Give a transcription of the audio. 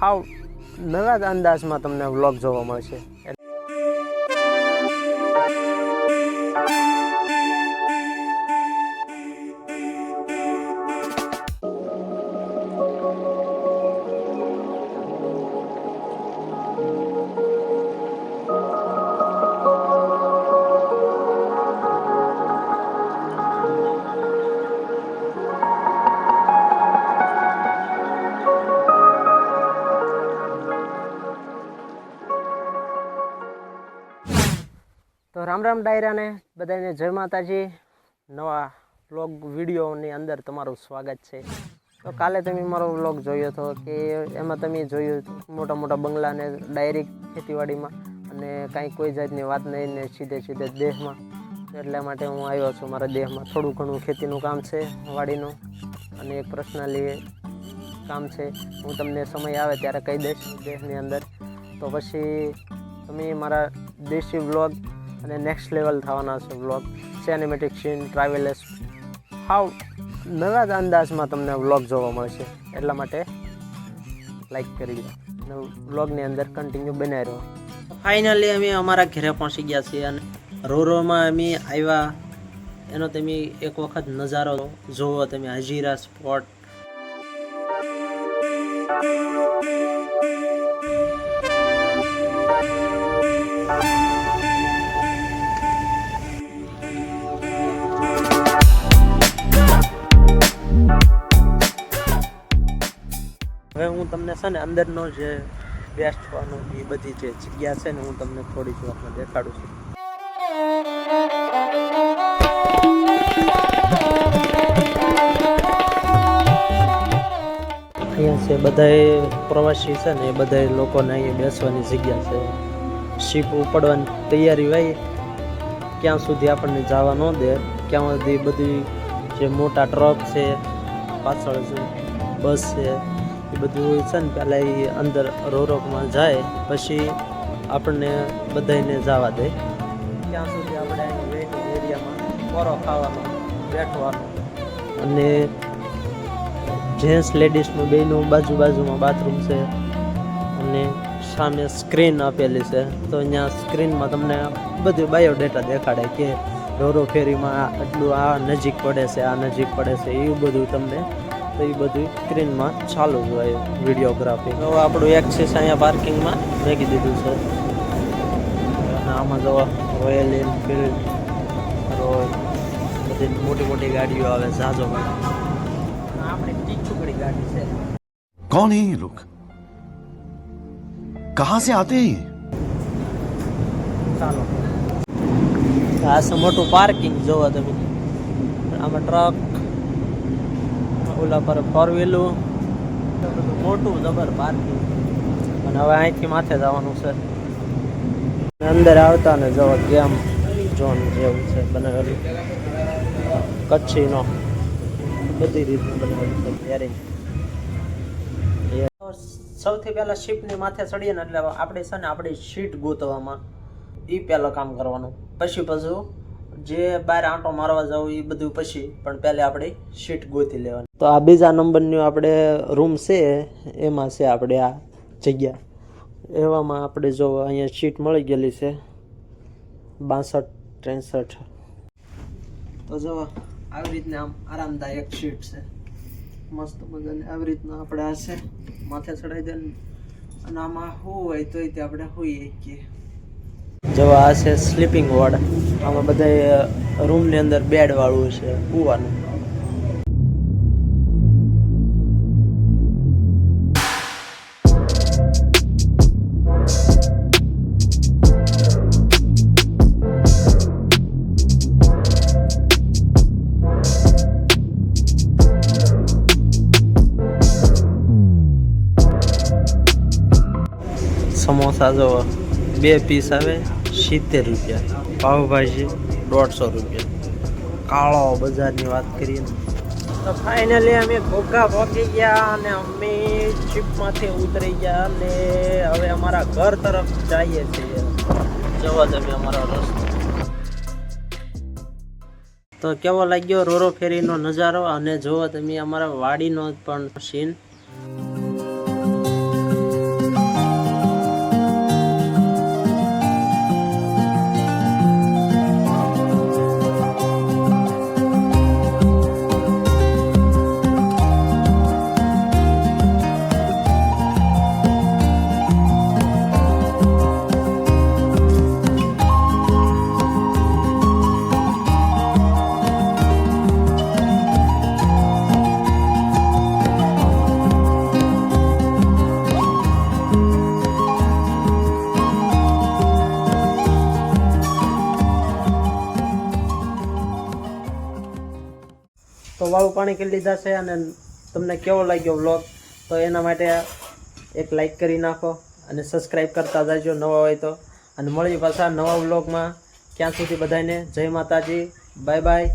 હાવ નવા અંદાજમાં તમને વ્લોગ જોવા મળશે. તો રામ રામ ડાયરાને બધાને જય માતાજી. નવા વ્લોગ વિડીયોની અંદર તમારું સ્વાગત છે. તો કાલે તમે મારો વ્લોગ જોયો હતો કે એમાં તમે જોયું મોટા મોટા બંગલાને ડાયરેક્ટ ખેતીવાડીમાં અને કાંઈ કોઈ જાતની વાત નહીં ને સીધે સીધે દેહમાં. એટલા માટે હું આવ્યો છું મારા દેહમાં. થોડું ઘણું ખેતીનું કામ છે, વાડીનું. અને એક પર્સનલી કામ છે. હું તમને સમય આવે ત્યારે કહી દઈશ દેશની અંદર. તો પછી તમે મારા દેશી વ્લોગ અને નેક્સ્ટ લેવલ થવાના છે વ્લોગ સિનેમેટિક સીન ટ્રાવેલર્સ હાવ નવા જ અંદાજમાં તમને વ્લોગ જોવા મળશે. એટલા માટે લાઈક કરી દો વ્લોગની અંદર કન્ટિન્યુ બનાવી રહ્યો ફાઇનલી અમે અમારા ઘરે પહોંચી ગયા છીએ અને રોરોમાં અમે આવ્યા. એનો તમે એક વખત નજારો જોવો. તમે હજીરા, સ્પોટ હવે હું તમને છે ને અંદરનો જે બેસવાનો એ બધી જે જગ્યા છે ને હું તમને થોડી જ દેખાડું છું. અહીંયા છે બધાય પ્રવાસી છે ને એ બધાય લોકોને અહીંયા બેસવાની જગ્યા છે. શીપ ઉપડવાની તૈયારી હોય, ક્યાં સુધી આપણને જવા ન દે, ક્યાં સુધી બધી જે મોટા ટ્રક છે, પાછળ છે બસ છે એ બધું છે ને પહેલાં એ અંદર રોરોકમાં જાય પછી આપણને બધાને જવા દે. ત્યાં સુધી આપણે વેઇટિંગ એરિયામાં પોરો ખાવાનો બેઠવાનો. અને જેન્ટ્સ લેડીઝનું બેનું બાજુ બાજુમાં બાથરૂમ છે અને સામે સ્ક્રીન આપેલી છે. તો અહીંયા સ્ક્રીનમાં તમને બધું બાયોડેટા દેખાડે કે રોરો ફેરીમાં આટલું આ નજીક પડે છે આ નજીક પડે છે એવું બધું તમને તો એ બધું સ્ક્રીનમાં ચાલુ જ હોય વિડીયોગ્રાફી તો આપણું એક્સિસ અહીંયા પાર્કિંગમાં મેકી દીધું છે અને આમાં જો રોયલ એનફિલ્ડ રોય બધી મોટી મોટી ગાડીઓ આવે ઝાઝો ગાડી આપણે ટીચુકડી ગાડી છે कौन है ये लोग कहां से आते हैं ये ચાલો આ છે મોટું પાર્કિંગ જોવો તમે આમાં ટ્રક ઓલા પર ફોર વ્હીલું મોટું જબર પાર્કિંગ. અને હવે અહીંથી માથે જવાનું છે. અંદર આવતા ને જવા ગેમ ઝોન જેવું છે બનાવેલું. કચ્છીનો. બધી રીતનું બનાવેલું છે ત્યારે સૌથી પહેલા શીપની માથે ચડીએ ને એટલે આપણે છે ને આપણી સીટ ગોતવામાં. એ પહેલાં કામ કરવાનું. પછી પછી જે બહાર આંટો મારવા જવું એ બધું પછી, પણ પહેલાં આપણે સીટ ગોતી લેવાની. તો આ બીજા નંબરનું આપણે રૂમ છે, એમાં છે આપણે આ જગ્યા. એવામાં આપણે જો અહીંયા સીટ મળી ગયેલી છે, બાસઠ ત્રેસઠ. તો જો આવી રીતના આમ આરામદાયક સીટ છે. મસ્ત મજાની આવી રીતના આપણે આ છે, માથે ચડાવી દે અને આમાં હોય તોય તે આપણે હોઈએ કે જો આ છે સ્લીપિંગ વોર્ડ આમાં બધા રૂમની અંદર બેડ વાળું છે સુવાનું સમોસા જો બે પીસ આવે. સિત્તેર રૂપિયા. પાવભાજી દોઢસો રૂપિયા. કાળો બજારની વાત કરીએ તો ફાઇનલી અમે ઘોઘા પહોંચી ગયા અને અમે શિપમાંથી ઉતરી ગયા અને હવે અમારા ઘર તરફ જઈએ છીએ. જવા તમે અમારો રસ્તો. તો કેવો લાગ્યો રોરો ફેરીનો નજારો? અને જોવો તમે અમારા વાડીનો પણ સીન વાળું પાણી કરી લીધા છે અને તમને કેવો લાગ્યો વ્લોગ તો એના માટે એક લાઈક કરી નાખો અને સબસ્ક્રાઈબ કરતા જાજો નવા હોય તો. અને મળીએ પાછા નવા વ્લોગમાં ક્યાં સુધી બધાને જય માતાજી. Bye bye